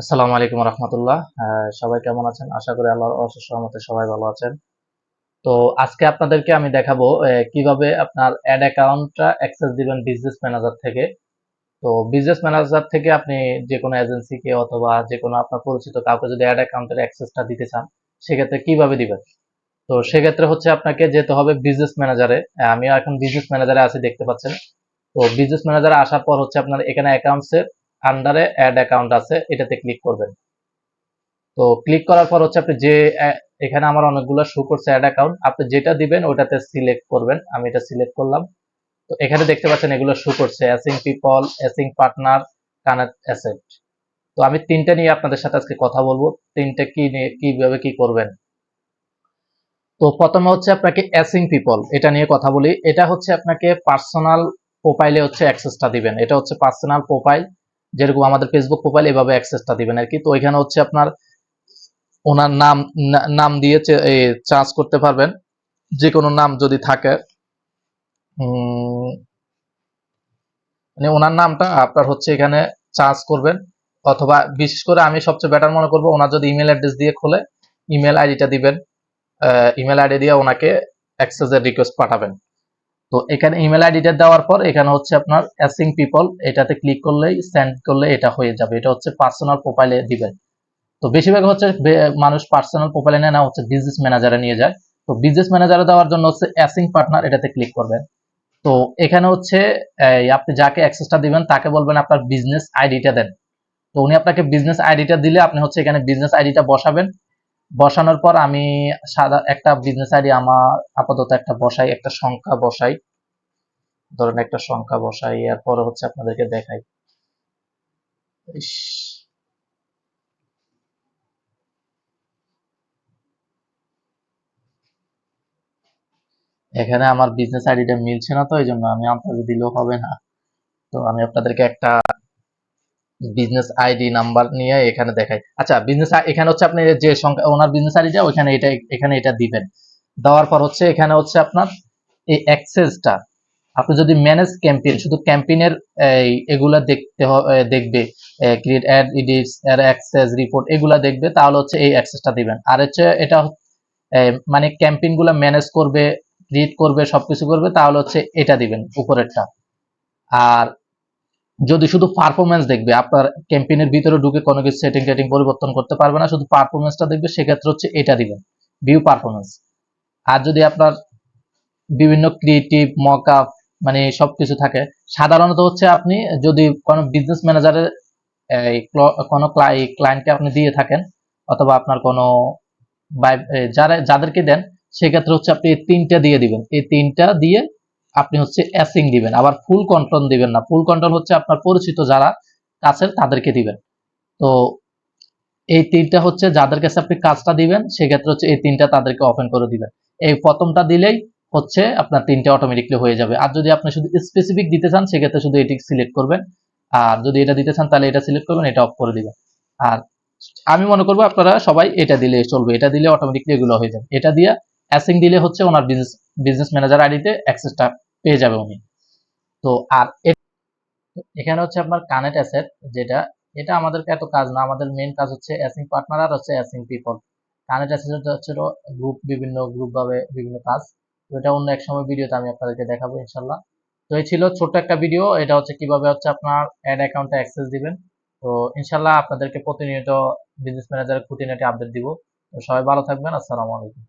আসসালামু আলাইকুম রহমতুল্লাহ। সবাই কেমন আছেন? আশা করি আল্লাহর অশেষ রহমতে সবাই ভালো আছেন। তো আজকে আপনাদেরকে আমি দেখাবো কীভাবে আপনার অ্যাড অ্যাকাউন্টটা অ্যাক্সেস দিবেন বিজনেস ম্যানেজার থেকে। তো বিজনেস ম্যানেজার থেকে আপনি যে কোনো এজেন্সিকে অথবা যে কোনো আপনার পরিচিত কাউকে যদি অ্যাড অ্যাকাউন্টের অ্যাক্সেসটা দিতে চান, সেক্ষেত্রে কীভাবে দিবেন? তো সেক্ষেত্রে হচ্ছে আপনাকে যেতে হবে বিজনেস ম্যানেজারে আমি এখন বিজনেস ম্যানেজারে আছি, দেখতে পাচ্ছেন। তো বিজনেস ম্যানেজারে আসার পর হচ্ছে আপনার এখানে অ্যাকাউন্টসের আন্ডারে অ্যাড অ্যাকাউন্ট আছে, এটাতে ক্লিক করবেন। তো ক্লিক করার পর হচ্ছে আপনি যে এখানে আমার অনেকগুলো শো করছে অ্যাড অ্যাকাউন্ট আপনি যেটা দিবেন ওটাতে সিলেক্ট করবেন, আমি এটা সিলেক্ট করলাম। তো এখানে দেখতে পাচ্ছেন এগুলো শো করছে assign people assign partner connect asset তো আমি তিনটা নিয়ে আপনাদের সাথে আজকে কথা বলব, তিনটা কি নিয়ে, কীভাবে কি করবেন। তো প্রথমে হচ্ছে আপনাকে অ্যাসিং পিপল এটা নিয়ে কথা বলি। এটা হচ্ছে আপনাকে পার্সোনাল প্রোফাইলে হচ্ছে অ্যাক্সেসটা দিবেন। এটা হচ্ছে পার্সোনাল প্রোফাইল যেরকম আমাদের ফেসবুক প্রোফাইল এভাবে অ্যাক্সেসটা দিবেন আর কি। তো এখানে হচ্ছে আপনার ওনার নাম নাম দিয়ে চার্জ করতে পারবেন। যে কোনো নাম যদি থাকে মানে ওনার নামটা আপনার হচ্ছে এখানে চার্জ করবেন। অথবা বিশেষ করে আমি সবচেয়ে বেটার মনে করব, ওনার যদি ইমেল অ্যাড্রেস দিয়ে খোলে ইমেল আইডিটা দিবেন ইমেল আইডি দিয়ে ওনাকে অ্যাক্সেসের রিকোয়েস্ট পাঠাবেন। তো এখানে ইমেল আইডিটা দেওয়ার পর এখানে হচ্ছে আপনার অ্যাসিং পিপল এটাতে ক্লিক করলেই সেন্ড করলে এটা হয়ে যাবে। এটা হচ্ছে পার্সোনাল প্রোফাইলে দিবেন। তো বেশিরভাগ হচ্ছে মানুষ পার্সোনাল প্রোফাইলে নেয় না, হচ্ছে বিজনেস ম্যানেজারে নিয়ে যায়। তো বিজনেস ম্যানেজারে দেওয়ার জন্য হচ্ছে অ্যাসিং পার্টনার এটাতে ক্লিক করবেন। তো এখানে হচ্ছে আপনি যাকে অ্যাক্সেসটা দিবেন, তাকে বলবেন আপনার বিজনেস আইডিটা দেন। তো উনি আপনাকে বিজনেস আইডিটা দিলে আপনি হচ্ছে এখানে বিজনেস আইডিটা বসাবেন। বসানোর পর আমি সাদা একটা বিজনেস আইডি আমার আপাতত একটা বসাই, একটা সংখ্যা বসাই। ধরেন একটা সংখ্যা বসাই, এরপরে হচ্ছে আপনাদেরকে দেখাই। এখানে আমার বিজনেস আইডিটা মিলছে না তো, এই জন্য আমি আপনাদের দিলেও হবে না। তো আমি আপনাদেরকে একটা বিজনেস আইডি নাম্বার নিয়ে এখানে দেখাই। আচ্ছা বিজনেস এখানে হচ্ছে আপনি যে সংখ্যা, ওনার বিজনেস আইডিটা ওখানে এটা, এখানে এটা দিবেন। দেওয়ার পর হচ্ছে এখানে হচ্ছে আপনার এই অ্যাক্সেসটা আপনি যদি ম্যানেজ ক্যাম্পেইন শুধু ক্যাম্পেইনের এগুলা দেখতে দেখবে ক্রিয়েট অ্যাড ইডিটস এর অ্যাক্সেস রিপোর্ট এগুলা দেখবে, তাহলে হচ্ছে এই অ্যাক্সেসটা দিবেন। আর হচ্ছে এটা মানে ক্যাম্পেইনগুলা ম্যানেজ করবে ক্রিয়েট করবে, সবকিছু করবে, তাহলে হচ্ছে এটা দিবেন, উপরেরটা। আর যদি শুধু পারফরমেন্স দেখবে, আপনার ক্যাম্পেইনের ভিতরে ঢুকে কোনো কিছু সেটিং টেটিং পরিবর্তন করতে পারবে না, শুধু পারফরমেন্সটা দেখবে, সেক্ষেত্রে হচ্ছে এটা দিবেন ভিউ পারফরমেন্স আর যদি আপনার বিভিন্ন ক্রিয়েটিভ মকআপ মানে সবকিছু থাকে, সাধারণত হচ্ছে আপনি যদি কোনো বিজনেস ম্যানেজারের কোনো ক্লায়েন্টকে আপনি দিয়ে থাকেন, অথবা আপনার কোনো যারা যাদেরকে দেন, সেক্ষেত্রে হচ্ছে আপনি এই তিনটা দিয়ে দিবেন। এই তিনটা দিয়ে আপনি হচ্ছে অ্যাসিং দিবেন, আবার ফুল কন্ট্রোল দিবেন না। ফুল কন্ট্রোল হচ্ছে আপনার পরিচিত যারা কাছের তাদেরকে দিবেন। তো এই তিনটা হচ্ছে যাদের কাছে আপনি কাজটা দিবেন, সেক্ষেত্রে হচ্ছে এই তিনটা তাদেরকে ওপেন করে দিবেন। এই প্রথমটা দিলেই হচ্ছে আপনার তিনটা অটোমেটিকলি হয়ে যাবে। আর যদি আপনি শুধু স্পেসিফিক দিতে চান, সেক্ষেত্রে শুধু এটি সিলেক্ট করবেন। আর যদি এটা দিতে চান, তাহলে এটা সিলেক্ট করবেন, এটা অফ করে দিবেন। আর আমি মনে করব আপনারা সবাই এটা দিলে চলবে। এটা দিলে অটোমেটিকলি এগুলো হয়ে যাবে। এটা দিয়ে অ্যাসিং দিলে হচ্ছে ওনার বিজনেস বিজনেস ম্যানেজার আইডিতে অ্যাক্সেসটা পেয়ে যাবে উনি। তো আর এখানে হচ্ছে আপনার কানেক্ট অ্যাসেট যেটা, এটা আমাদের এত কাজ না, আমাদের মেইন কাজ হচ্ছে অ্যাসিং পার্টনার আর হচ্ছে অ্যাসিং পিপল কানেক্ট অ্যাসেট হচ্ছে গ্রুপ বিভিন্ন গ্রুপ ভাবে বিভিন্ন কাজ। তো এটা অন্য এক সময় ভিডিওতে আমি আপনাদেরকে দেখাবো ইনশাল্লাহ তো এই ছিল ছোট্ট একটা ভিডিও এটা হচ্ছে কীভাবে হচ্ছে আপনার অ্যাড অ্যাকাউন্টে অ্যাক্সেস দিবেন। তো ইনশাল্লাহ আপনাদেরকে প্রতিনিয়ত বিজনেস ম্যানেজারের খুঁটিনাটি আপডেট দিব। তো সবাই ভালো থাকবেন, আসসালামু আলাইকুম।